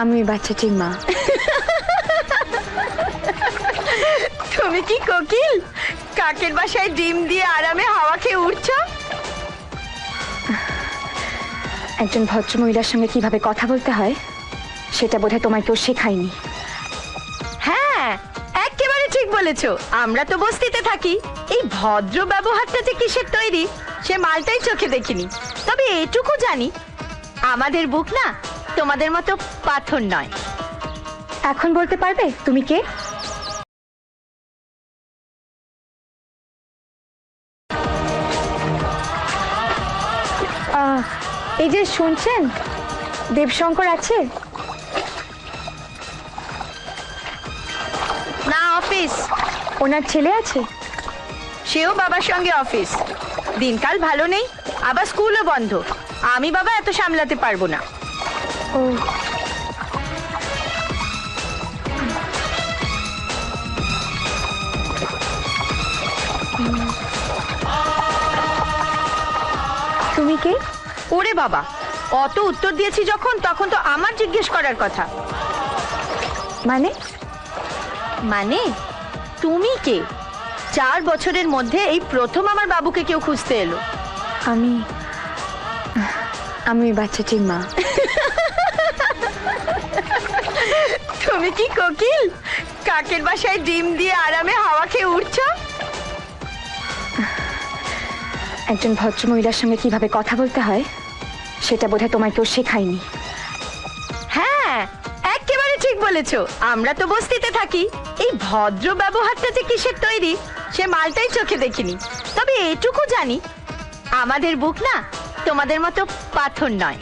আমি বাচ্চাটির মা। তুমি কি কোকিল? কাকের বাসায় ডিম দিয়ে আরামে হাওয়া খেয়ে উঠছ? একজন ভদ্রমহিলার সঙ্গে কীভাবে কথা বলতে হয় সেটা বোধহয় তোমায় কেউ শেখায়নি। হ্যাঁ একেবারে ঠিক বলেছ। আমরা তো বস্তিতে থাকি। এই ভদ্র ব্যবহারটা যে কিসের তৈরি সে মালটাই চোখে দেখিনি। তবে এটুকু জানি আমাদের বুক না তোমাদের মতো পাথর নয়। এখন বলতে পারবে? তুমি কে? এই যে শুনছেন? দেবশঙ্কর আছে? না অফিস। ওনার ছেলে আছে? সেও বাবার সঙ্গে অফিস। দিনকাল ভালো নেই আবার স্কুলও বন্ধ। আমি বাবা এত সামলাতে পারব না। তুমি কে? ওরে বাবা অত উত্তর দিয়েছি যখন তখন তো আমার জিজ্ঞেস করার কথা। মানে? মানে তুমি কে? চার বছরের মধ্যে এই প্রথম আমার বাবুকে কেউ খুঁজতে এলো। আমি আমি বাচ্চাটির মা। তুমি কি কোকিল? কাকের বাসায় ডিম দিয়ে আরামে হাওয়া খেয়ে উঠছ? একজন ভদ্রমহিলার সঙ্গে কীভাবে কথা বলতে হয় সেটা বোধহয় তোমায় কেউ শেখায়নি। হ্যাঁ একেবারে ঠিক বলেছ। আমরা তো বস্তিতে থাকি। এই ভদ্র ব্যবহারটা যে কিসের তৈরি সে মালটাই চোখে দেখিনি। তবে এটুকু জানি আমাদের বুক না তোমাদের মতো পাথর নয়।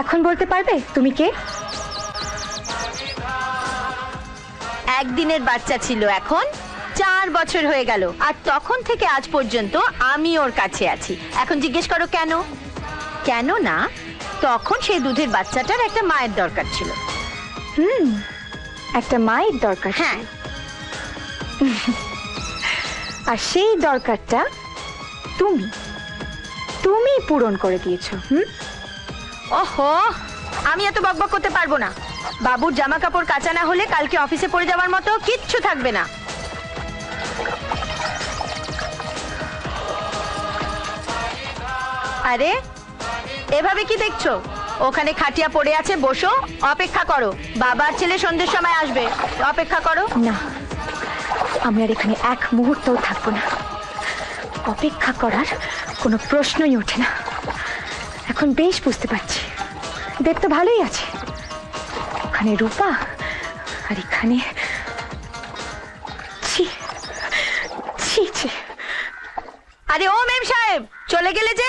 এখন বলতে পারবে তুমি কে? একদিনের বাচ্চা ছিল এখন চার বছর হয়ে গেল। আর তখন থেকে আজ পর্যন্ত আমি ওর কাছে আছি। এখন জিজ্ঞেস করো কেন? কেন না? তখন সেই দুধের বাচ্চাটার একটা মায়ের দরকার ছিল। হুম একটা মায়ের দরকার হ্যাঁ। আর সেই দরকারটা তুমি তুমি পূরণ করে দিয়েছ হুম? ওহো আমি এত বকবক করতে পারব না। বাবুর জামা কাপড় কাঁচা না হলে কালকে অফিসে পড়ে যাওয়ার মতো কিচ্ছু থাকবে না। আরে, এভাবে কি দেখছ? ওখানে খাটিয়া পড়ে আছে, বসো, অপেক্ষা করো। বাবার ছেলে সন্ধ্যের সময় আসবে, অপেক্ষা করো। না, আমি আর এখানে এক মুহূর্তও থাকব না। অপেক্ষা করার কোনো প্রশ্নই ওঠে না। এখন বেশ বুঝতে পারছি। দেব তো ভালোই আছে। ওখানে রূপা আর এখানে ছি ছি ছি। আরে ও মেম সাহেব চলে গেলে যে?